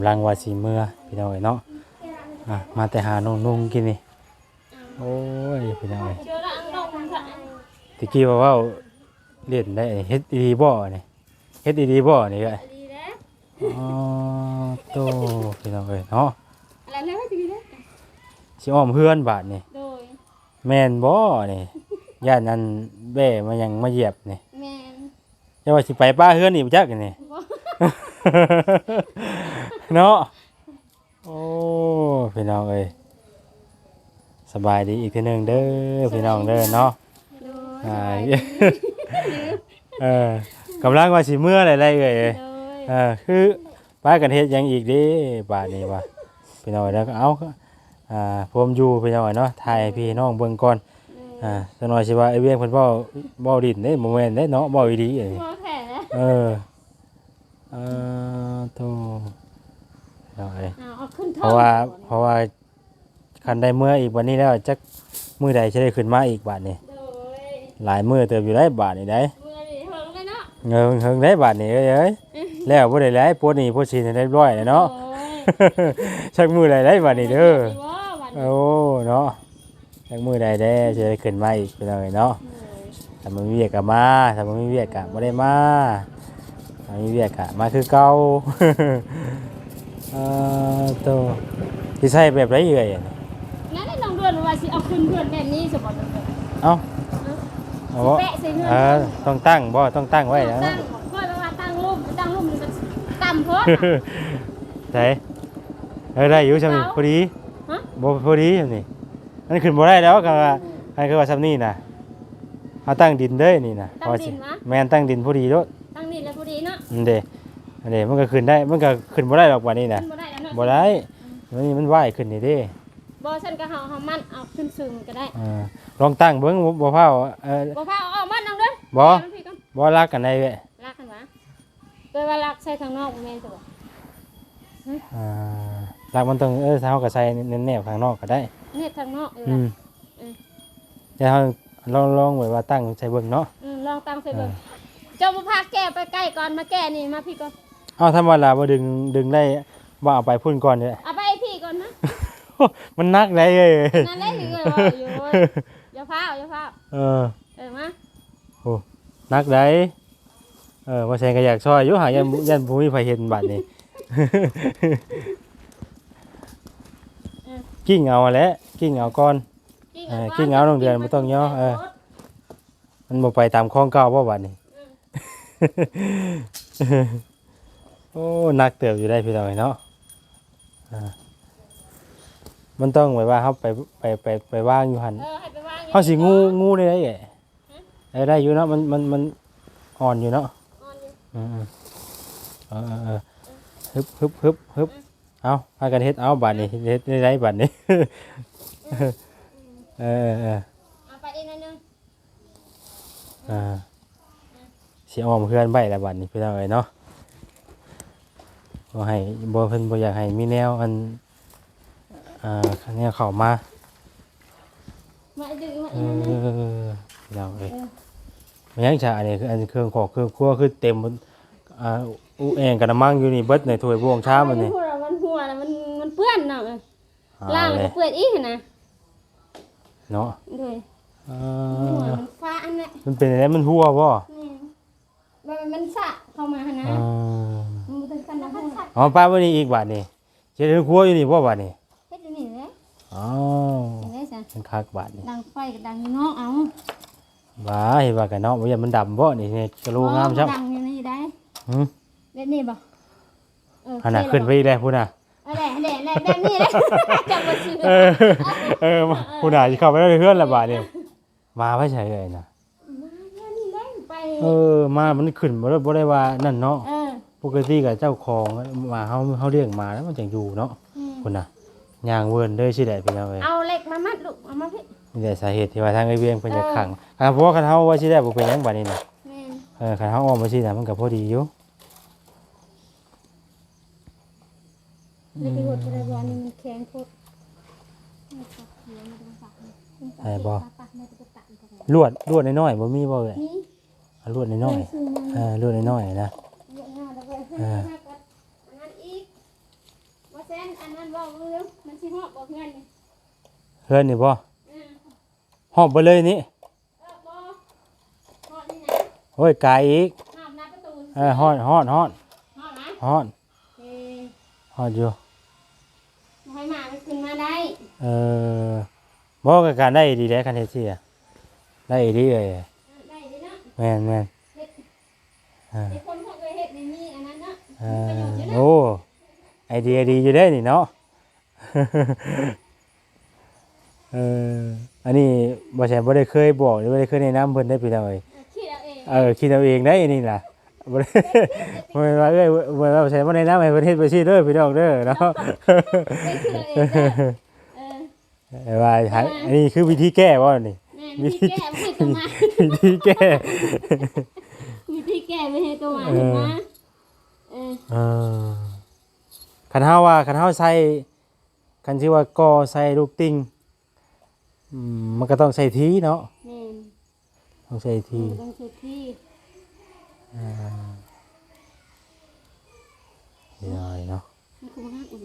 ำลังว่าสิเมื่อพี่น้องเอ้ยเนาะอะมาแต่หาน้องนุ่งกินนี่โอ้ยพี่น้องเอ้ยเจอละอังนมค่ะตะกี้ว่าเว้าเล่นได้เฮ็ดดีบ่นี่เฮ็ดดีบ่นี่ก็ดีแล้วอ๋อโตพี่น้องเอ้ยเนาะอะไรแล้วดีแล้วสิอ้อมเฮือนบาดนี่โดยแม่นบ่นี่ย่านนั้นแบ่มายังมาเหยียบนี่แมนจะว่าสิไปป้าเฮือนนี่บ่จักนี่ เนาะโอ้พี่น้องเอ้ยสบายดีอีกทีหนึงเด้อพี่น้องเด้อเนาะโดยอ่าเออกำลังว่าสิเมื่ออะไรๆเอ้ยโดยเออคือป้ากันเฮ็ดหยังอีกเด้บาดนี้ว่าพี่น้องแล้วก็เอาอ่าผมอยู่พี่น้องเนาะถ่ายให้พี่น้องเบิ่งก่อนอ่าจักหน่อยสิว่าไอ้เวียงเพิ่นเว้าเว้าดินเด้บ่แม่นเด้เนาะเว้าอีหลีเอ้ยมอแขนนะเออเออโต เอาเอ้ยเอาเอาขึ้นเพราะว่าเพราะว่าคันได้เมื่ออีกวันนี้แล้วจักมื้อใดจะได้ขึ้นมาอีกบาดนี้โดยหลายมื้อเติบอยู่ได้บาดนี้ได้มือดีเฮิงเลยเนาะเงินเฮิงได้บาดนี้เอ้ยเอ้ยแล้วบ่ได้หลายปวดนี่ปวดสินให้เรียบร้อยแล้วเนาะ โอ้ย ชักมือใดได้บาดนี้เด้อดีว่าวันนี้โอ้เนาะชักมือใดได้จะได้ขึ้นมาอีกเป็นไงเนาะโดยถ้ามันมีเวียกก็มาถ้ามันมีเวียกก็บ่ได้มาถ้ามีเวียกก็มาคือเก่าเอ่อโตสิใช้แบบไรเอ่ยนั่นให้น้องเดือนว่าสิเอาขึ้นเพื่อนแบบนี้สมบัติเอ้าเอาบ่แปะใส่เงินเออต้องตั้งบ่ต้องตั้งไว้แล้วตั้เนาะงค่อยไปว่าตั้งรูปตั้งรูปมันก็ต่ำโพดใช่เออได้อยู่ซั่นนี่เอาพอดีฮะบ่พอดีซั่นนี่มันขึ้นบ่ได้แล้วก็ว่าให้คือว่าซ้ํนี่น่ะเอาตั้งดินเด้อนี่น่ะตั้งดินวะแม่นตั้งดินพอดีโลดตั้งนี่แล้วพอดีเนาะอันเด้ อันเด้มันก็ขึ้นได้ มันก็ขึ้นบ่ได้หรอกว่านี้น่ะขึ้นบ่ได้แล้วเนาะบ่ได้มันนี่มันว่ายขึ้นนี่เด้บ่ฉันก็เฮาเฮามันเอาขึ้นสูงก็ได้เออลองตั้งเบิ่งบ่บ่พาเออบ่พาเอาเอามันน้องเด้อบ่เอามันพี่ก่อนบ่รักกันได้เว้ยลากกันวะเปิดว่าลากใส่ข้างนอกบ่แม่นซะบ่อ่ารักมันต้องเออเฮาก็ใส่เน้นแนบข้างนอกก็ได้เน็ตข้างนอกเอออืมเออเดี๋ยวเฮาลองลองไว้ว่าตั้งใส่เบิ่งเนาะอืมลองตั้งใส่เบิ่งเจ้าบ่พาแก้ไปใกล้ก่อนมาแก้นี่มาพี่ก่อน เอ้าถ้าว่าลาบ่ดึงดึงได้บ่เอาไปพุ่นก่อนเด้เอาไปไอ้พี่ก่อนนะมันนักได้เอ้ยนั่นแหละที่เอ้ยว่าอยู่เว้ยอย่าพาอย่าพาเออเออมานักได้เออว่าแซงก็อยากช่วยอยู่หายันยันบ่มีไผเห็นบัดนี้ กิ้งเอาแหล้วกิ้งเอาก่อน เออกิ้งเอาน้องเดือนบ่ต้องย่อเออ มันบ่ไปตามคลองเก่าบ่บัดนี้ โอ้นักเติบอยู่ได้พี่น้อยเนาะอ่ามันต้องไว้ว่าเฮาไปไปไปไปวางอยู่หั่นเออให้ไปวางเฮาสิงูงูได้ได้แหละเออได้อยู่เนาะมันมันมันอ่อนอยู่เนาะอ่อนอยู่อืมๆเออเออเออฮึบฮึบฮึบฮึบเอาพากันเฮ็ดเอาบัดนี้เฮ็ดได้ไรบัดนี้เออเออเออเอาไปอีกหนิดนึงอ่าสิอ้อมเพื่อนไว้แล้วบัดนี้พี่น้องเอ้ยเนาะ บ่ให้บ่เพิ่นบ่อยากให้มีแนวอันอ่าแนวเข้ามามาดึงมาเออีกหนิดนึงอพี่น้องเอ้ยมันยังจะอันนี้คืออันเครื่องของเครื่องครัวคือเต็มหมดอ่าอูแองกับน้ำมันอยู่นี่เบิดในถ้วยบวงชามมันนี่หัวมันหัวน่ะมันมันเปื้อนเนาะเอาล่างเลแล้วยก็เปื้อนอีกนะเนาะเลยอ่หัวามันฟ้าอันนั้นมันเป็นอะไรมันหัวบ่นี่มันมันสะเข้ามาหั่นนะ อ่า มันบ่ถึงกันนะสัตว์อ๋อป้าวันนี้อีกบาทนี่เจะถึงครัวอยู่นี่บ่บาทนี่เฮ็ดอยู่นี่แหละอ๋อเห็นได้ซะมันคักบาทนี่ดังไฟกับดังอยู่นอกเอาว้าเห็นว่ากันเนาะบ่อย่ามันดำบ่นี่นี่กระโหลกงามจังดังอยู่นี่ได้หืมแบบนี้บ่เอออันน่ะขึ้นไปอีกแล้วพุ่นน่ะเอาแหละแหละแหละแบบนี้แหละจับบ่ชื่อเออเออมาพุ่นน่ะสิเข้าไปในเฮือนละบาทนี่มาไว้ใช่เลยน่ะมาเดี๋ยวนี้ได้ไปเออมา มันขึ้นบ่ได้บ่ได้ว่านั่นเนาะเออ ปกติกับเจ้าของมาเฮาเฮาเลี้ยงมาแล้วมันจังอยู่เนาะอืมพุ่นน่ะย่างเวิร์นเด้อสิได้พี่น้องเอ้ยเอาเหล็กมามัดลูกเอามาพี่นี่แต่สาเหตุที่ว่าทางไอ้เวียงเพิ่นจะขังอ่าเพราะว่าคันเฮาว่าสิได้บ่เป็นหยังบัดนี้น่ะแม่นเออคันเฮาออกมาสิน่ะมันก็พอดีอยู่เลยไปหดไปบอลนี่มันแข็งโคตรไอ้บ่ปากแม่จะไปตัดมันก็ได้ลวดลวดน้อยๆบ่มีบ่เอ้ยนี่อะลวดน้อยซื้อมาๆเออลวดน้อยๆนะ เยอะมากแล้วก็ให้เออให้กับอันนั้นอีกหอบบอกเงินนี่เฮือนนี่บ่เออหอบไปเลยนี่เออบ่หอบนี่นะโอ้ยไกลอีกหอบหน้าประตูเออฮอดฮอดฮอดหอบนะฮอดเออฮอดอยู่ให้หมามันขึ้นมาได้เออบ่ก็การได้ดีแล้วคันเฮ็ดซี่อะได้ดีเลยเออได้เลยเนาะแม่นแม่นเฮ็ดอ่าไอ้คนพวกเคยเฮ็ดใน อ่ประโยชน์อยู่านะโอ้ไอเดียดีอยู่ได้นี่เนาะเอออันนี้บ่ใช่บ่ได้เคยบอกหรือบ่ได้เคยแนะนำเพิ่นได้พี่น้องเอ้ยคิดเอาเองเออคิดเอาเองได้นี่ล่ะบ่ได้บ่ได้ว่าเอ้ยบ่ได้ว่าใช่บ่แนะนำให้เพิ่นเฮ็ดไปซี่เด้อพี่น้องเด้อเนาะได้คิดเอาเองเด้อเออแต่ว่าหาอันนี้คือวิธีแก้บ่นี่แม่วิธีแก้ไม่ให้ตัวมาวิธีแก้วิธีแก้ไม่ให้ตัวมาเห็นไหม เออเออคันเฮาว่าคันเฮาใส่คันชื่อว่ากอใส่ลูกติ่งอืมมันก็ต้องใส่ทีเนาะแม่นต้องใส่ทีมันต้องเช็ดที่นี่หน่อยเนาะมันคือว่าอุ่น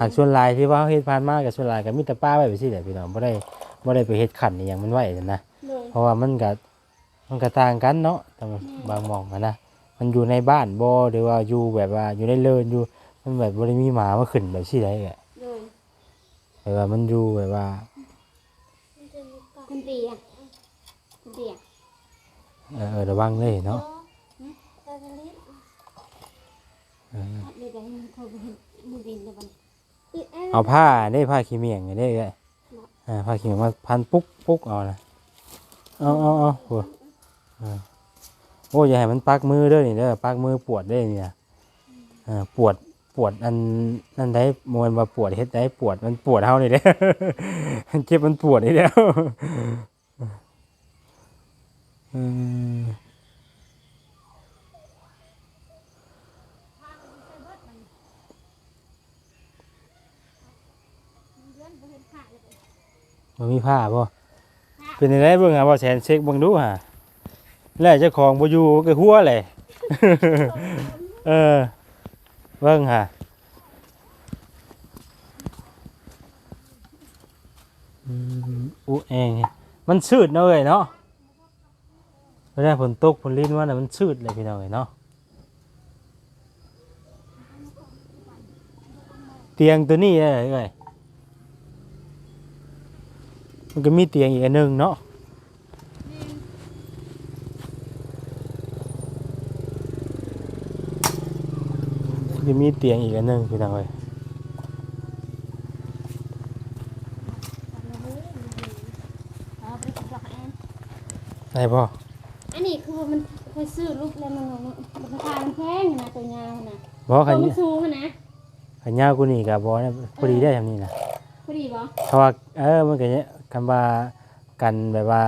หากส่วนหลายที่ว่าเฮ็ดผ่านมากับส่วนหลายก็มีแต่ป้าไว้ไปสิแหละพี่น้องบ่ได้บ่ได้ไปเฮ็ดขันอหยังมันไว้นั่นนะ เลยเพราะว่ามันก็มันก็ต่างกันเนาะแต่ว่าบางหมองอะนะ มันอยู่ในบ้านบ่หรือว่าอยู่แบบว่าอยู่ในเลินอยู่ มันแบบบ่ได้มีหมามาขึ้นแบบสิได้แหละเลยแต่ว่ามันอยู่แบบว่าคุณตีอะคุณตีอะเออเออระวังเลยเนาะเออเดี๋ยวจะให้มันเข้าไปเห็นมือดินเดี๋ยวมันเอาผ้าได้ผ้าขี้เมียงได้เอ้ยอ่าผ้าขี้เมียงมาพันปุ๊กปุ๊กเอานะเอาเอาเอาโอ้เออโอ้ยอย่าให้มันปักมือเด้อนี่เด้อปักมือปวดได้เนี่ยปวดปวดอันนั่นได้มวนว่าปวดเฮ็ดได้ปวดมันปวดเฮานี่เด้อเจ็บมันปวดนี่แล้อมมันมีผ้าบ่เป็นยังไงเบิ่งหาบ่แสนเช็คเบิ่งดูหา แล้วเจ้าของบ่อยู่ก็หัวแหละเออเบิ่งหาอืมอุแองมันชืดเนาะเอ้ยเนาะเวลาฝนตกฝนลิ้นว่าน่ะมันชืดเลยพี่น้องเอ้ยเนาะเตียงตัวนี้เอ้ยมันก็มีเตียงอีกอันหนึงเนาะ มันก็มีเตียงอีกอันหนึงพี่น้องเอ้ยเอาไปจับอันได้บ่อันนี้คือมันเคยซื้อรูปแล้วมันมันราคามันแพงนะตัวยาวนะบ่ตัขัวนมันสูงนะขันยาวกูนี่ก็บ่นะพอดีได้ทำนี่นะพอดีบ่เพราะว่าเออมันก็เนี่ยคำว่ากันแบบว่า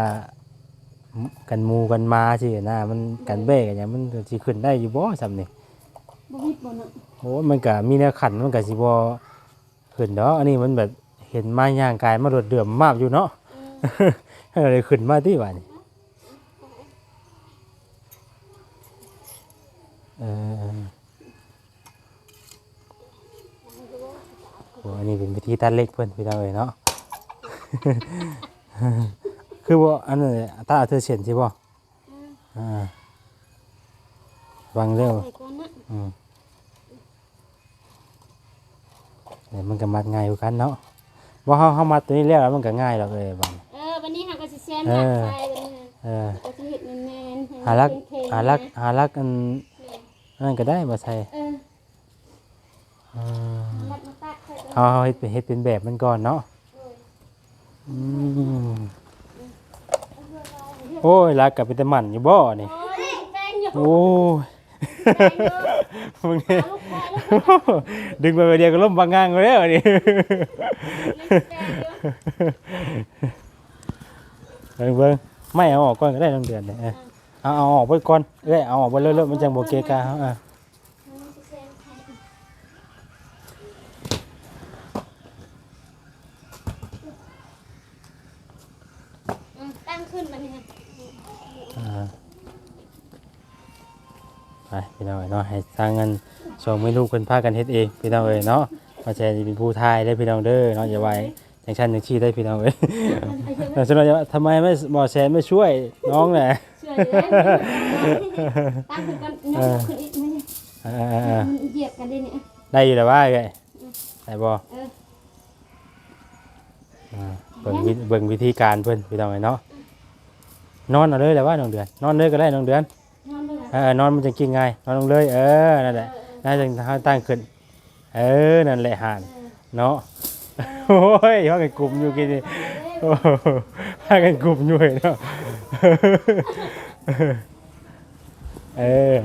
กันหมูกันมาสินะมันกันเบ้กันหยังมันก็สิขึ้นได้อยู่บ่ซำนี่ บ่วิดบ่เนาะโอ้มันก็มีแนวขันมันก็สิบ่ขึ้นดอกอันนี้มันแบบเห็นมาย่างกายมาโดดเดือมมากอยู่เนาะให้เราได้ขึ้นมาที่ว่านี่เออโอ้อันนี้เป็นวิธีตัดเล็กเพื่อนพี่น้องเลยเนาะคือว่าอันนั้นน่ะตาเอาเธอเสียนใช่ป่ะอ่าฟังเรื่อ งใส่ก่อนนะอืมแต่มันก็มัดง่ายอยู่กันเนาะว่าเขาเขามัดตัวนี้แล้วมันก็ง่ายหรอกเลยบางเออวันนี้หาก็สิแซมเอดักอใส่วันนี้เออก็สิเฮ็ดแม่นๆให้มันหาลักเค็มๆหาลักนะหาลักอันนั่นก็ได้มาใส่เอออ่ารัดมาตัดใส่ก่อนเอาเอาเฮ็ดเป็นเฮ็ดเป็นแบบมันก่อนเนาะอืมโอ้ยรักกับเป็นแต่หมันอยู่บ่นี่โอ้ย มึงเนี่ยเอาลูกไปไปดึงไปเดียวก็ล่มบางงางไปแล้วนี่แป้งเบิ่งเบิ่งไม่เอาออกก่อนก็ได้ทั้งเดือนเลยเออเอาเอาออกไปก่อนเอ้ยเอาออกไปเรื่อยๆมันจังบ่เกกาเฮาอะ พี่น้องเอ้ยเนาะให้ทางเงินส่งให้ลูกเพิ่นพากันเฮ็ดเองพี่น้องเอ้ยเนาะบ่แซนสิเป็นผู้ทายได้พี่น้องเด้อเนาะอย่าไว้จังซั่นจังซี่ได้พี่น้องเอ้ยแต่สนใจว่าทำไมไม่บ่แซนไม่ช่วยน้องน่ะช่วยเลยตั้งขึ้นกันยกขึ้นอีกไม่ใช่อ่าๆมันเหยียบกันได้เนี่ยๆได้อยู่แล้วว่าไงได้บ่เอออ่าเบิ่งวิเบิ่งวิธีการเพิ่นพี่น้องเอ้ยเนาะนอนเอาเลยแหละว่าน้องเดือน นอนเลยก็ได้น้องเดือนนอน เออนอนมันจะกินง่ายนอนลงเลย เออนั่นแหละน่าจะตั้งขึ้น เออนั่นแหละห่านเนาะโอ้ยว่ากันกลุ่มอยู่กินนี่โอ้โหว่ากันกลุ่มอยู่เนาะเออ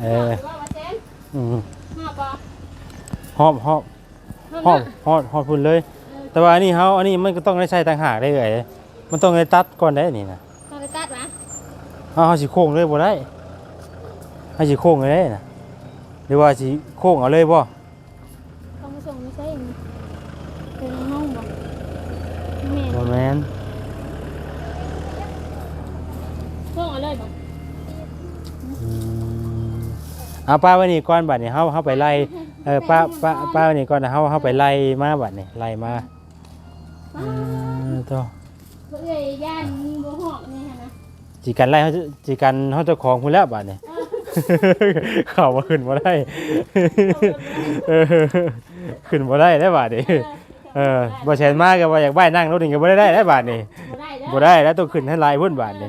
เออเอืมหอหอบหอบหอบหอบหอบพุ่นเลย แต่ว่าอันนี้เฮาอันนี้มันก็ต้องได้ใช้ต่างหากได้เลยมันต้องได้ตัดก่อนได้นี่นะ ต้องไปตัดวะ เฮาเฮาสิโค้งเลยบ่ได้เฮาสิโค้งเลยได้น่ะหรือว่าสิโค้งเอาเลยบ่ต้องไปส่งไม่ใช่เป็นห้องบ่แม่บ่แม่นส่งเอาเลยบ่อืมเอาป้าไว้นี่ก่อนบัดนี้เฮาเฮาไปไล่เออป้าป้าป้าไว้นี่ก่อนนะเฮาเฮาไปไล่มาบัดนี้ไล่มาเออต่อเพื่อย่านบ่หอกนี่ฮะนะสิกันไล่เฮาจะสิกันเฮาเจ้าของพุ่นแล้วบัดนี้เข้ามาขึ้นบ่ได้เออขึ้นบ่ได้ได้บาดนี้เออบ่แชนมากก็บ่อยากบ้ายนั่งรถนี่ก็บ่ได้ได้บาดนี้บ่ได้แล้วบ่ได้แล้วต้องขึ้นให้ลายพุ่นบาดนี้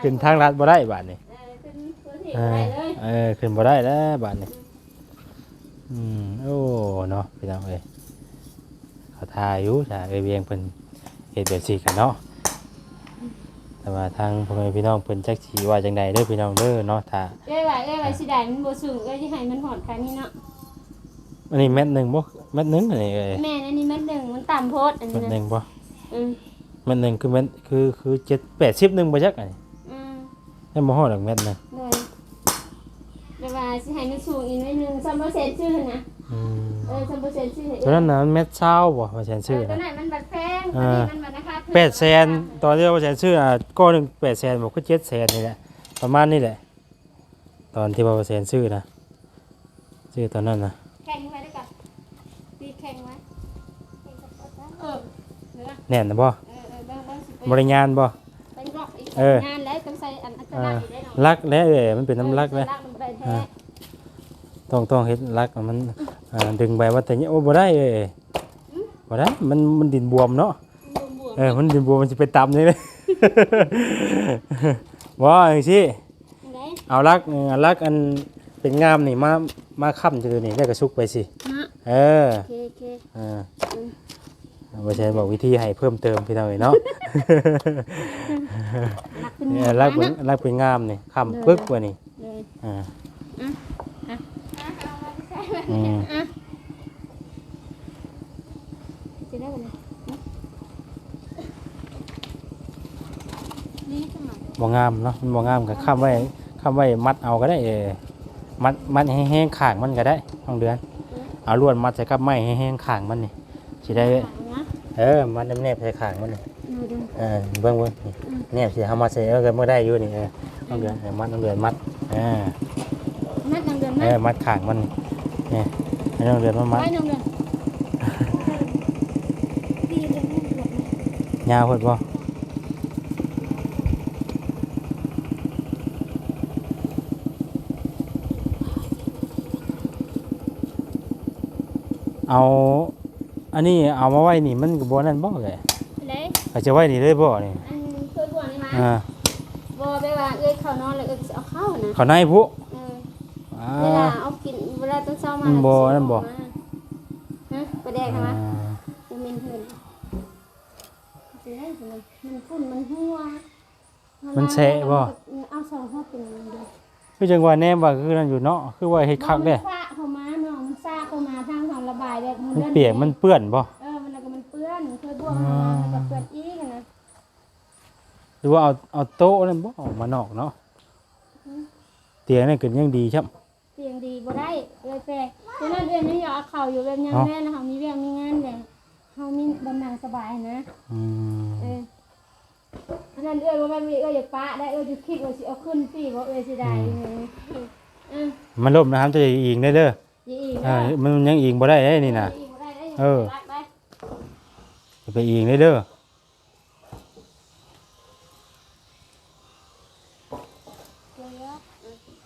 ขึ้นทางลัดบ่ได้บาดนี้เออขึ้นพื้นที่เอบ่อได้เลยเออขึ้นบ่ได้แล้วบาดนี้อืมโอ้เนาะพี่น้องเอ้ยเขาทาอยู่จ้ะเอเวียงเพิ่นเฮ็ดแบบซี่กันเนาะ แต่ว่าทางพ่อแม่พี่น้องเพิ่นจักสิว่าจังใดเด้อพี่น้องเด้อเนาะถ้าเอ้ยว่าเอ้ยว่าสิได้มันบ่สูงเอ้ยสิให้มันหอดคันนี้เนาะอันนี้เม็ดหนึงบ่เม็ดหนึงอันนี้เอ้ยแม่นอันนี้มันหนึ่งมันต่ำโพดอันเม็นี้ดหนึนะงบ่อืมเม็ดหนึงคือเม็ดคือคือ7 80นึงบ่จักอันนี้อืมยังบ่ฮอดดอกเม็ดหนึงเลยเดี๋ยวว่าสิให้มันสูงอีกหนิดนึงซัมเปอร์เซ็นต์ชื่อนะอืม เออซัมเปอร์เซ็นต์ชื่อตัวนั้นน่ะมันเม็ดเช้าบ่ว่าแสนชื่อตัวนะไหนมันบัดแพงอ่าตัวนี้มันบัดนะคะแปดแสนตอนที่ว่าแสนชื่ออะก้อนหนึงแปดแสนบอกก็เจ็ดแสนนี่แหละประมาณนี้แหละ ตอนที่ว่าแสนชื่อนะชื่อตอนนั้นนะแข่งไว้ด้วยกันตีแข่งไว้เออเดี๋ยวนะแน่นนะบ่เออเออเบิ่งเบิ่งสิบริงานบ่เป็นรอกอีกเออ งานแล้วต้องใส่อันอัตลักษณ์อยู่ได้เนาะรักแล้วเอ้ยมันเป็นน้ำรักเลเลยยมันไปแท้อ่าต้องต้องเฮ็ดรักมัน อ่าดึงใบว่าแต่เนี้ยโอ้บ่ได้เอ้ยบ่ได้มันมันดินบวมเนาะบวมเออมันดินบวมมันสิไปตำนี่เลยว่าจังซี่ๆไหนเอารักเออรักอันเป็นงามนี่มามาค้ำจือนี่ได้กระซุกไปสินะเออโอเคโอเคอ่าไม่ใช่บอกวิธีให้เพิ่มเติมพี่น้องเอ้ยเนาะรักเป็นเนี่เมียยรักเป็นนะรักเป็นงามนี่ค้ำปึ๊กกว่านี่เลยอ่า อะอืม อะจะได้กันเลยนี่ขึ้นมาบ่งามเนาะมันบ่งามก็ค้ำไว้ค้ำไว้มัดเอาก็ได้เออมัดมัดให้แห้งๆข้างมันก็ได้ท้องเดือน เอาลวดมัดใส่กับไม้ให้แห้งๆข้างมันนี่สิได้นะเออ มัดแนบๆใส่ข้างมันนี่ดูดู เออเบิ่งเบิ่งนี่แนบสิเฮามาใส่เออก็บ่ได้อยู่นี่เออท้องเดือนเออมัดท้องเดือนมัดอ่ามัดน้ำเดือนเอมัอมัดข้างมันนี่ นี่ให้ท้องเดือนมามัดไว้น้ำเดือนดีเดือนนี้เดือนนี้ยาวเพิ่นบ่เอา อันนี้เอามาไว้นี่มันก็บ่นั่นบ่เลยเลยเขาจะไว้นี่เลยบ่นี่อันเคยบวชนี่มาอ่าบวไปว่าเอ้ยเขานอนเลยเอ้ยเอาเข้านะเขาในผู้เอออ่าเวลาเอากิน เวลาต้องเช้ามามันบ่นั่นบ่ ฮะไปแดกอ่นะวะามันเป็นเหือนสิได้สิมันมันฝุ่นมันหัวมันแฉะบ่ เอาสองห้อเป็นมันเดียวคือจังว่าแนมว่าคือนั่นอยู่เนาะคือว่าเฮ็ดคักเด้มันซ่าเข้ามาเนาะมันซ่าเข้ามาทางทางระบายแบบมันเปียกมันเปื้อนบ่เออมันแล้วก็มันเปื้อนเคยบวกมาแล้วก็เปื้อนอีกอะนะหรือว่าเอาเอาโต๊ะนั่นบ่ออกมานอกเนาะเตียงนั่นก็ยังดีครับเสียงดีบ่ได้เลย แฟฉะนั้นเดือนนี้อยากเอาเข่าอยู่แบบยังเอ้าแม่นะเฮามีเรื่องมีงานเลยเฮามีบำนังสบายนะอืมเอออันนั้นเอ้ยว่ามันมีเอ้ยอยากปะได้เอ้ยจะคิดว่าสิเอาขึ้นสิว่าเอ้ยสิได้ยังไงเออมันล่มนะครับจะอิงได้เด้ออีกอ่ามันยังอิงบ่ได้เด้นี่น่ะเออ ไปจะไปอิงได้เด้อ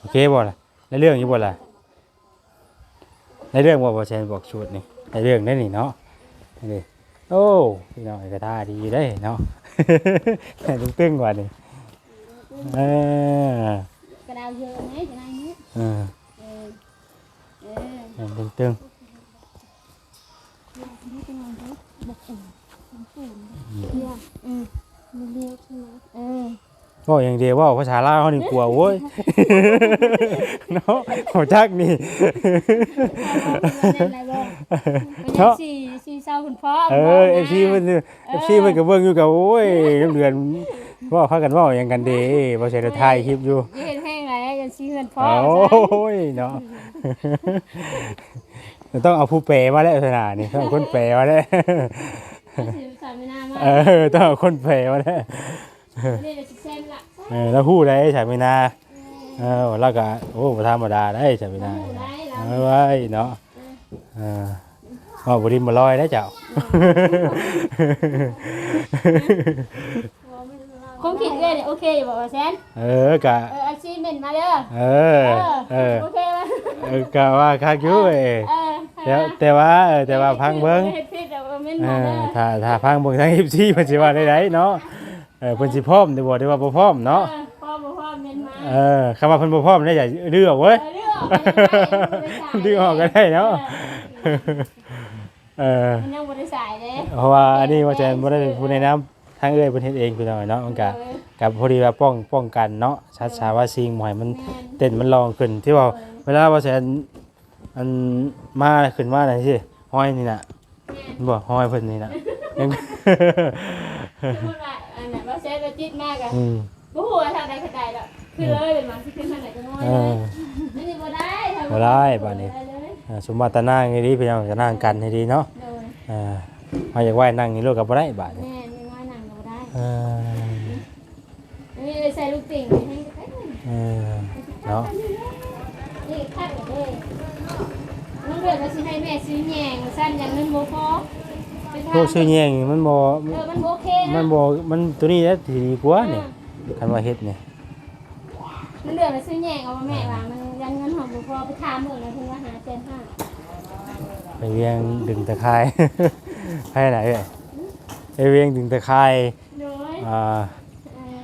โอเคบ่ล่ะในเรื่องอยู่บ่ล่ะ ในเรื่องบ่บ่แซนบอกชุดนี่ในเรื่องได้นี่เนาะนี่โอ้พี่น้องก็ท่าดีได้เนาะแค่ตึ้งๆกว่านี่เออกระดาวเยอะไหมจะได้ไหมเออเออเออแค่ตึ้งนี่เป็นไงคะบอกเองเรียกอืมเรียกใช่ไหมเออๆ ก็อย่างเดียวเว่าภาษาลาวเขานี่กลัวโว้ยเนาะหัวจักนี่เป็นอะไรบ้างเป็นสี่สี่เศร้าคุณพ่อเออเอฟซีมันเอฟซีมันก็เบิ่งอยู่กับโอ้ยเดือนเว่าพากันเว่าอย่างกันเด้บ่ใช่ได้ถ่ายคลิปอยู่ยืนแห้งไรยันสี่เงินพ่อโอ้ยเนาะต้องเอาผู้แปลมาแล้วสนานี่ต้องเอาคนแปลมาแล้วสามไม่น่ามากเออต้องเอาคนแปลมาแล้ว นี่จะเส้นละเออแล้วฮู้ได้ใช่ไหมนาเออแล้วก็โอ้บ่ธรรมดาได้ใช่ไหมนาได้เราเอาไว้เนาะเออว่าบ่ดินบ่ลอยได้เจ้าคงคิดเลยโอเคอยู่บอกว่าแซนเออกะเอออาชีพเมนมาเด้อเออเออโอเคไหมเออกะว่าคักอยู่เอ้ยเออแต่แต่ว่าเออแต่ว่าพังเบิ่งเฮ็ดผิดแต่ว่าเมนเอมาอเด้อถ้าถ้าพังเบิ่งทาง24เพิ่นสิว่าได้ไดเนาะเออเพิ่นสิพร้อมได้บ่ได้ว่าบ่พร้อมเนาะ พ่อบ่พ่อเมนมาเออคำว่าเพิ่นบ่พร้อมได้อย่าดื้อออกเว้ยดื้อออกก็ได้เนาะ เออมันยังบ่ได้สายเด้เพราะว่าอันนี้ว่าจะบ่ได้เป็นผู้แนะนำทางเอ้ยเพิ่นเฮ็ดเองพี่น้องเนาะมันก็กับพอดีว่าป้องป้องกันเนาะชัดชาว่าสิ่งบ่ให้มันแม่นเต้นมันลองขึ้นที่ว่าเวลาว่าแสนอันมาขึ้นมาไหนสิห้อยนี่น่ะมันบ่ห้อยเพิ่นนี่น่ะยังพูดว่าอันนั้นว่า เซฟไปจิตมากอะอืมบ่ฮู้ว่าทางใดก็ได้ดอกคือเลยเป็นมันสิขึ้นทางไหนก็น้อยเอเลอ ยนี่บ่ได้ทำบ่ได้บัดนี้ได้เลยอ่าสมบัตินางให้ดีพี่น้องก็นั่งกันให้ดีเนาะโดยอ่ามาอยากไหว้นั่งนี่โลกก็บ่ได้บาดนี้แม่นี่น้อยหนังก็บ่ได้เอออันนี้เลยใส่ลูกติ่งให้ให้เออเนาะนี่คัดก็ได้น้องเดือนว่าสิให้แม่ซื้อแหน่งสั้นอย่างนั้นบ่พอ ไปทำพวกชื่อแยงนี่มันบ่เออมันบ่โอเคนะมันบ่มันตัวนี้แหละที่ดีกว่านี่คันว่าเฮ็ดนี่มันเดือนว่าซื้อแหน่งเอามาแม่ว่ามันยังเงินหอมบ่พอไปถามเบิ่งแล้วเพิ่นว่าหาแสนห้าไปเวียงดึงตะไคร้ ให้ไหนเอ้ยไปเวียงดึงตะไคร้โดยอ่าเออ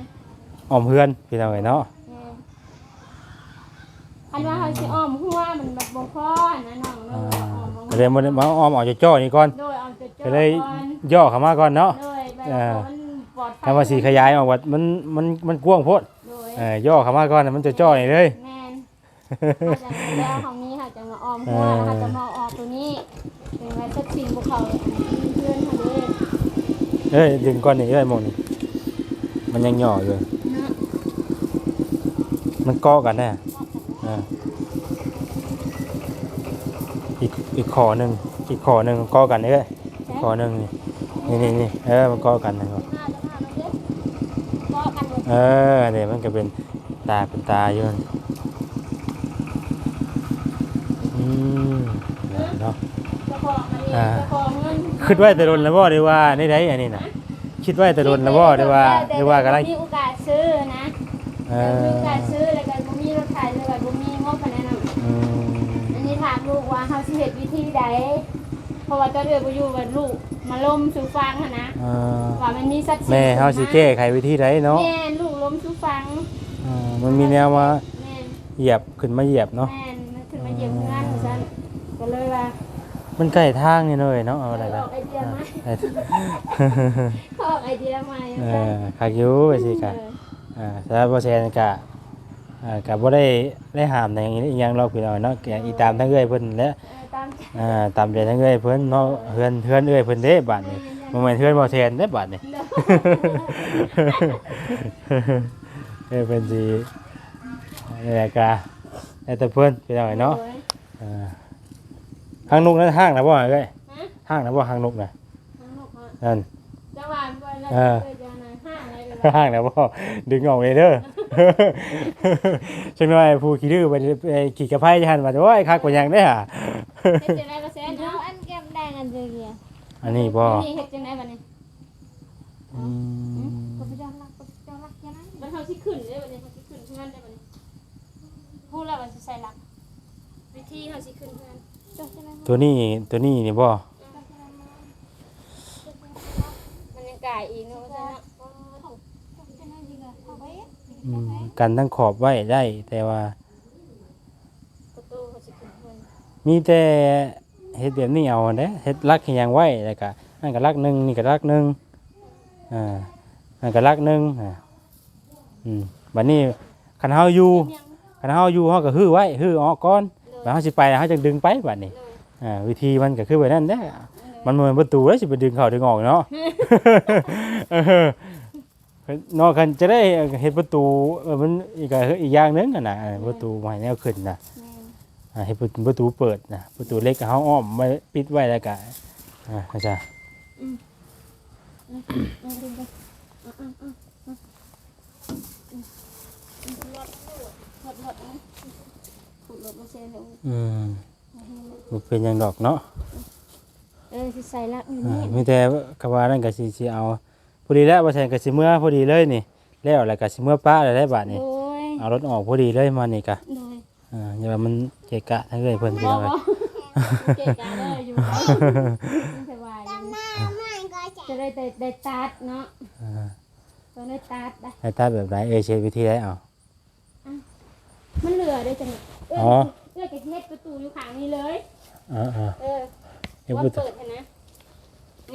อ้อมเพื่อนพี่น้องเอ้ยเนาะเอออันว่าเขาสิอ้อมหัวมันแบบบ่พอนะน้องเนาะอ่าอ้อมบ่ก็เลยมามาอ้อมออกจากจ้อนี่ก่อน โดยเอาจะจ ก็เลยย่อเข้ามาก่อนเนาะโดยแบบเออมันปลอดภัยถ้าว่าสิขยายออกว่ามันมันมันกว้างโพดโดยเออย่อเข้ามาก่อนน่ะมันจะจ้อนี่เลย แม่นเขาจะแล้วของนี้ค่ะจะมาอ้อมหัวแล้วเขาจะมาออกตัวนี้เป็นไว้สักสิ่งพวกเขาเพื่อนเขาเด้เอ้ยดึงก่อนนี่เอ้ยหมองนี่มันยังย่ออยู่เนาะมันเกาะกันแน่เอออีกอีกคอหนึงอีกคอหนึงเกาะกันเอ้ย คอหนึงนี่นี่นี่นี่เออมันเกาะกันนะครับหน้าจะพามาเด้ก็กันหมดเออเนี่ยมันก็เป็นตาเป็นตาอยู่นั่นอืมเนาะจะขอมาดิอ่าจะขอเงินคิดไว้แต่โดนแล้วบ่ได้ว่าในใดอันนี้น่ะคิดไว้แต่โดนแล้วบ่ได้ว่าได้ว่ากำลังมีโอกาสซื้อนะเอมีอโอกาสซื้อแล้วก็บ่มีรถไถแล้วก็บ่มีงบปานนั้นน่ะอืมอันนี้ถามลูกว่าเฮาสิเฮ็ดวิธีใดเพ ราะว่าตอนเดือนบ่อยู่กับลูกมาล้มสู่ฟังหั่นนะเออว่ามันมีสัตว์แม่เฮาสิแก้ไขวิธีใดเนาะแม่ลูกล้มสู่ฟังเออมันมีแนวมาแม่นเหยียบขึ้นมาเหยียบเนาะ แม่นมันถึงมาเยี่ยมงานว่าซั่นก็เลยว่ามันใกล้ทางนี่เลยเนาะเอาอะไรอล่ะอกไอเดียใหม่ได้ออกไอเดียใหม่เอว่าซั่นอคักอยู่ไปสิกะ เอออ่าสำหรับบ่แซนกะอ่าก็บ่ได้ได้ห้ามในอย่างนี้อีหยังเราพี่น้องเนาะก็อีตามทั้งเอ้อยเพิ่นแหละเออตามใจอ่าตามใจทั้งเอ้อยเพิ่นเนาะเฮือนเฮือนเอ้อยเพิ่นเด้บัดนี้บ่แม่นเฮือนบ่แทนเด้บัดนี้เอ้ยเพิ่นสินี่แหละกะแล้วแต่เพิ่นพี่น้องเนาะโอ้ยอ่าหางนกนั้นห้างนะบ่เอ้ยฮะห้างนะบ่หางนกน่ะทั้งหมดฮะนั่นจังหวะเวลาเออเจอเจอนะห้าอะไรกันห่างแล้วบ่ดึงออกเลยเด้อ จังหน่อยผู้ขี้ดื้อไปไปขี่กระไพหันว่าโอ้ยคักกว่าหยังได้อห่าเฮ็ดจังได๋บ่แซ่นเอาเอาอันแก้มแดงอันเดียวอันนี้บ่นี่เฮ็ดจังได๋บัดนี้อืมก็ไปจองรักก็ไปจองรักแค่นั้นมันเฮาสิขึ้นเด้บัดนี้เฮาสิขึ้นเพื่อนได้บัดนี้ฮู้แล้วว่าสิใส่หลักวิธีเฮาสิขึ้นเพื่อนจองแค่นั้นตัวนี้ตัวนี้นี่บ่มันยังกายอีกเนาะ อืมกันทั้งขอบไว้ได้ แต่ว่า ประตูเฮาสิขึ้นเพื่อนมีแต่เฮ็ดแบบนี้เอาเด้เฮ็ดลักให้หยังไว้แล้วก็นั่นก็ลักหนึงนี่ก็ลักหนึงอ่านั่นก็ลักหนึงอ่าอืมบัดนี้คันเฮาอยู่คันเฮาอยู่เฮาก็ฮื้อไว้ฮื้อออกก่อนบัดเฮาสิไปเฮาจังดึงไปบัดนี้อ่าวิธีมันก็คือแบบนั้นเด้มันบ่แม่นประตูเด้สิไปดึงเข้าดึงออกเนาะ เออเนาะคันจะได้เฮ็ดประตูเออมันอีกก็อีกอย่างหนึงอะนะเออประตูใหม่แนวขึ้นน่ะแม่นอ่าให้ประตูประตูเปิดนะประตูเล็กก็เฮาอ้อมไว้ปิดไว้แล้วก็อ่าเข้าใจมาดึงกันอะๆๆรถรถรถนะขุดรถมาเซ็นเดี๋ยวอืมบ่เป็นหยังดอกเนาะเออสิใส่ละอยู่อ่านี่มีแต่ก็ว่านั่นก็สิสิเอาพ อดีแล้วบ่ใช่ก็สิเมื่อพอดีเลยนี่แล้วแล้วก็สิเมื่อป้าแล้วได้บาดนี่โดยเอารถออกพอดีเลยมานี่ก็โดยอ่าอย่าว่ามันเกะกะให้เลยเพิ่นพี่บ่น้องเอ้บ่ยเกะกะเลยอยู่ไสสบายอยู่จะได้ได้ได้ตัดเนาะอ่า ต้องได้ตัดได้ ให้ตาแบบไหนเอ้ยเช็ดวิธีได้เอา มันเหลือได้จังเออ๋ออเอื้อจะเฮ็ดประตูอยู่ข้างนี้เลย อ่าอ่าเออเฮ็ดว่าประตูเปิดเห็นนะ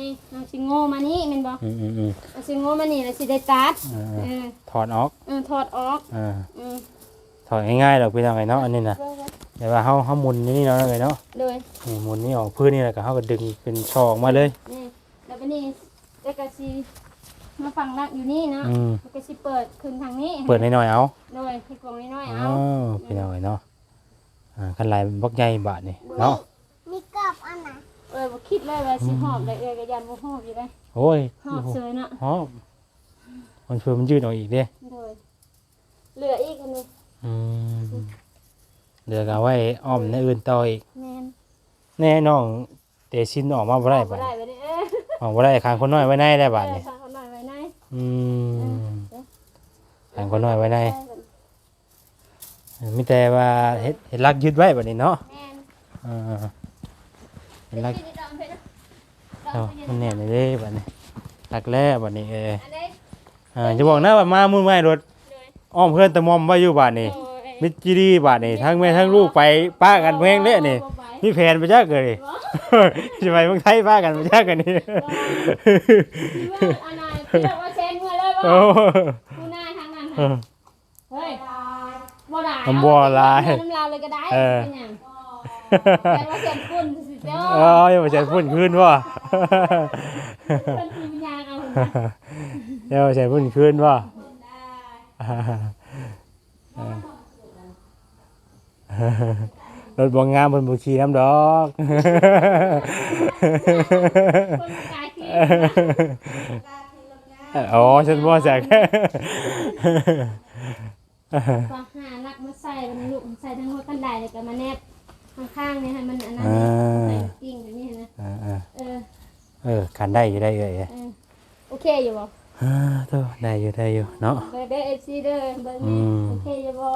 นี่เอาสิโง่มานี่แม่นบ่อืมอืมอืมเอาสิโง่มานี่แล้วสิได้ตัดอ่าเออถอดออกเออถอดออกอ่าอืมถอดง่ายๆดอกพี่น้องไอ้เนาะอันนี้น่ะแต่ว่าเฮาเฮาหมุนนี่เนาะเลยเนาะโดยนี่หมุนนี่ออกพื้นนี่แล้วก็เฮาก็ดึงเป็นช่อออกมาเลย นี่แล้วก็นี่แล้วก็สิมาฝั่งรักอยู่นี่เนาะอืม แล้วก็สิเปิดขึ้นทางนี้เปิดน้อยๆเอาโดยให้กลองน้อยๆอ๋เอาอพี่น้องไอ้เนาะอ่าคันลายบักใหญ่บาทนี่เนาะ มีกรอบอันไหน เออบ่คิดเลยว่าสิหอบได้เอ้ยก็ยันบ่หอบอยู่เลยโอ้ยหอบเสยเนาะหอบมันเพิ่มมันยืดออกอีกเด้โดยเหลืออีกอันหนึงอืมเดี๋ยวก็เอาไว้อ้อมในอื่นต่ออีกแม่นแน่น้องเตชินออกมาบ่ได้บ่บาดได้นี้บัดนี้เออออกบ่ได้คางคนน้อยไว้ในได้บาดเออนี้ฟังเขาหน่อยไว้ในอืมคางคนน้อยไว้ในมีแต่ว่าเฮ็ดเฮ็ดลักยึดไว้บัดนี้เนาะแม่น อ่า เฮ็ดลักที่ดำเพชรนะเอามันแน่นเลยเด้บัดนี้ลักแล้วบัดนี้เอออันนี้อ่าจะบอกนะว่ามามุ่นไม้รถเลยอ้อมเพื่อนตะมอมไว้อยู่บาดนี้โอ้ยมิตรจีดีบาดนี้ทั้งแม่ทั้งลูกไปป้ากันแพงเด้นี่บ่ไหวมีแผนไปจักเลยสิไปเมืองไทยป้ากันไปจักกันนี่คิดว่าอันไหนคิดว่าเซนเมื่อเลยบ่โอ้กูหน้าทางนั้นเอค่ะอเฮ้ยบ่ได้มันบ่หลายเอน้ำลาวเลยก็ได้เออเป็นหยังแต่ว่าเซนปุ่นสิ เด้อเอออย่ามาใช้พุ่นคืนว่ะเพิ่นสิวิญญาณเอาหุ่นนะอย่ามาใช้พุ่นคืนว่ะรถบองงามบนบุขี่น้ำดอกคนกายคืออ๋อฉันบ่แจกก็หาลักมาใส่มันลูกใส่ทั้งหัวกันไดแล้วก็มาแนบ ข้างๆนี่ให้มันอันนั้นอ่าใส่กิ่งแบบนี้นะอ่าอ่าเออเออกันได้อยู่ได้เลยเออโอเคอยู่บ่อ่าโตได้อยู่ได้อยู่เนาะ เบอร์เด้อ FC เด้อเบอร์อืนี้มโอเคอยู่บ่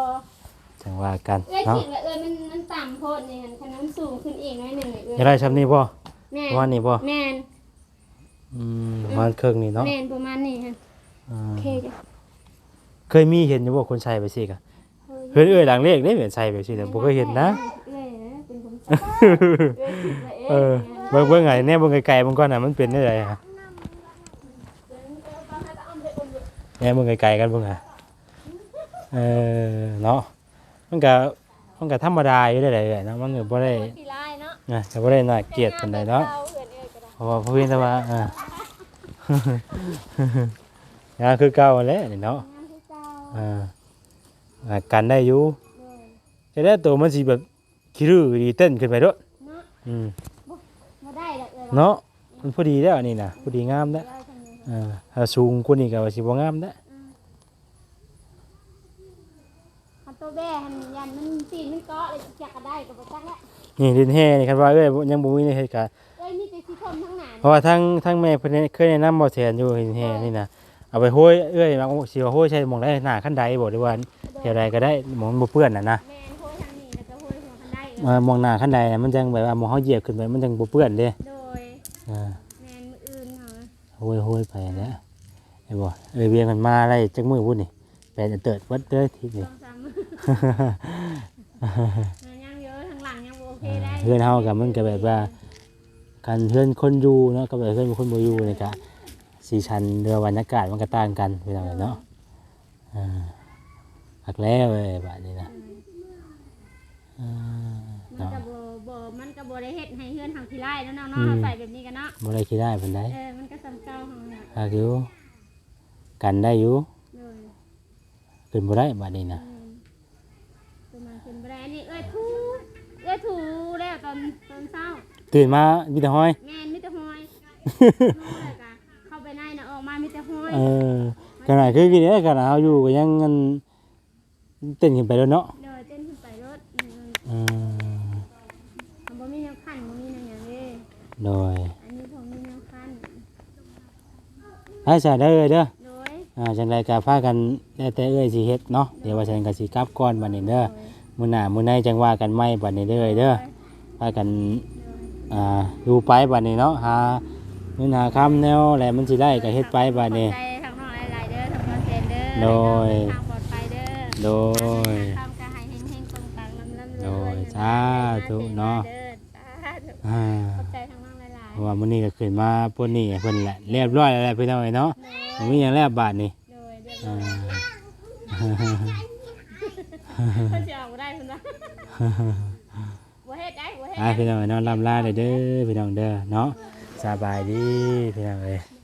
จังว่ากันเอ้ยเนาะคิดว่าเอ้ยมันมันต่ำโพดนี่คันน้ำสูงขึ้นอีกหน้อยหนึ่งเลยเอ้ยจะได้ชำนี้บ่แม่ประมาณนี้บ่แม่นอืมประมาณครึ่งนี่เนาะแม่นประมาณนี้ฮะอ่าโอเคจ้ะเคยมีเห็นอยู่บ่คนใช้ไปสิกะเฮ้ยเอ้ยหลังเลขได้เหมือนใช้ไปสิแต่บ่เคยเห็นนะ เอ้ยนะ เป็นคนใส่เอ้ยคิดว่าเอเอ้อยเบิ่งเบิ่งไงแน่เบิ่งไกลๆมันก่อนน่ะมันเป็นได้ไดฮะแน่เบิ่งไกลๆกันเบิ่งอะเออเนาะมันก็มันก็ธรรมดาอยู่ได้แหละเอ้ยเนาะมันก็บ่ได้ขี้ร้ายเนาะนะก็บ่ได้น่าเกลียดปานใดเนาะเอ้ยเอ้ยก็ได้เพราะว่าเพิ่นแต่ว่าอ่างานคือเก่าแหล้วนี่เนาะงานที่เจ้าอ่าอ่ากันได้อยู่เด้อแต่แล้วตัวมันสิแบบ ชิรือดีเต้นขึ้นไปด้วยอืมบ่ได้ดอกเเนาะมันพอดีแล้วอันนี้นะพอดีงามแล้อ่าสูงกว่านี้ก็วสิบ่งามแล้วคันตัวแบ่หัยันมันตีมันเกาะเลยจักก็ได้ก็บ่จักแล้นี่ดินแห่นี่คันว่าเอ้ยยังบ่มีในเหตุการณ์เพราะว่าทั้งทั้งแม่เพิ่นเคยแนะนำบ่แทนอยู่ดินแห่นี่นะเอาไปห้อยเอ้ยมาสิว่าโห้อยใช่หม่องใดหน้าคันใดบ่หรือว่าแถวใดก็ได้หม่องบ่เปื้อนน่ะนะ หัวคันได้เออมองหน้าคันใดน่ะมันจังแบบว่าหมองเฮาเหยียบขึ้นไปมันจังบ่เปื้อนเด้โดยอ่าแม่นมืออื่นเนาะโห้อยโห้อยไปแล้วไอ้บ่เอ้ยเวียงกันมาไล่จักมือพุ่นนี่แปลนเติดเบิดเด้อทีนี่สองสามมือยังเยอะทางหลังยังบ่โอเคได้เพื่อนเฮากับมันก็แบบว่าการเพื่อนคนอยู่เนาะกับแบบเพื่อนคนบ่อยู่นี่ก็สีชันเรือบรรยากาศมันก็ต่างกันพี่น้องเนาะอ่าหักแล้วเว้ยบัดนี้นะอ่า มันเนาะก็บ่บ่มันก็บ่ได้เฮ็ดให้เฮือนทางที่ไร่แล้วเนาะเนาะอืมใส่แบบนี้กันเนาะบ่ได้คิดได้เพิ่นได้เออมันก็ซ้ำเก่าเฮาเนี่ยหักอยู่กันได้อยู่โดยขึ้นบ่ได้บัดนี้นะอืมตัวมันขึ้นบ่ได้อันนี้เอ้ยถูเอ้ยถูแล้วตอนตอนเช้า ตื่นมามีแต่ห้อย แม่นมีแต่ห้อยห้อยกะเข้าไปในน่ะออกมามีแต่ห้อยเออขนาดคือกินได้ขนาดเฮาอยู่ก็ยังเงินเต้นขึ้นไปแล้วเนาะ เดินเต้นขึ้นไปรถอืมอืมมัน บ่มีแนวคันบ่มีแนวหยังเด้โดยอันนี้ผมมีแนวคันไปซะเด้อเด้อโดยอ่าจังไดก็พากันแล้วแต่เอ้ยสิเฮ็ดเนาะเดี๋ยวว่าฉันก็สิกลับก่อนบัดนี้เด้อมื้อหน้ามื้อในจังว่ากันใหม่บัดนี้เด้อเด้อพากันอ่าดูไปบัดนี้เนาะหาเงินหาคำแนวแหละมันสิได้ก็เฮ็ดไปบัดนี้ ขอบใจทางน้องหลายๆเด้อทางน้องเซนเด้อโดย ทางปลอดภัยเด้อโดยทำกะให้เฮงๆตรงกลางลำลำโดยสาธุเนาะเด้อสาธุ อ่าขอบใจทางน้องหลายเพราะว่ามื้อนี้ก็ขึ้นมาปุ่นนี่ให้เพิ่นแหละเรียบร้อยแล้วแหละพี่น้องเอ้ยเนาะๆบ่มีหยังแล้วบาดนี้โดยเด้ออ่า เพิ่นสิเอาบ่ได้เพิ่นว่าบ่เฮ็ดได้บ่เฮ็ดอ่าได้พี่น้องเอ้ยเนาะลำลาเลยเด้อพี่น้องเด้อเนาะสบายดีพี่น้องเอ้ยโ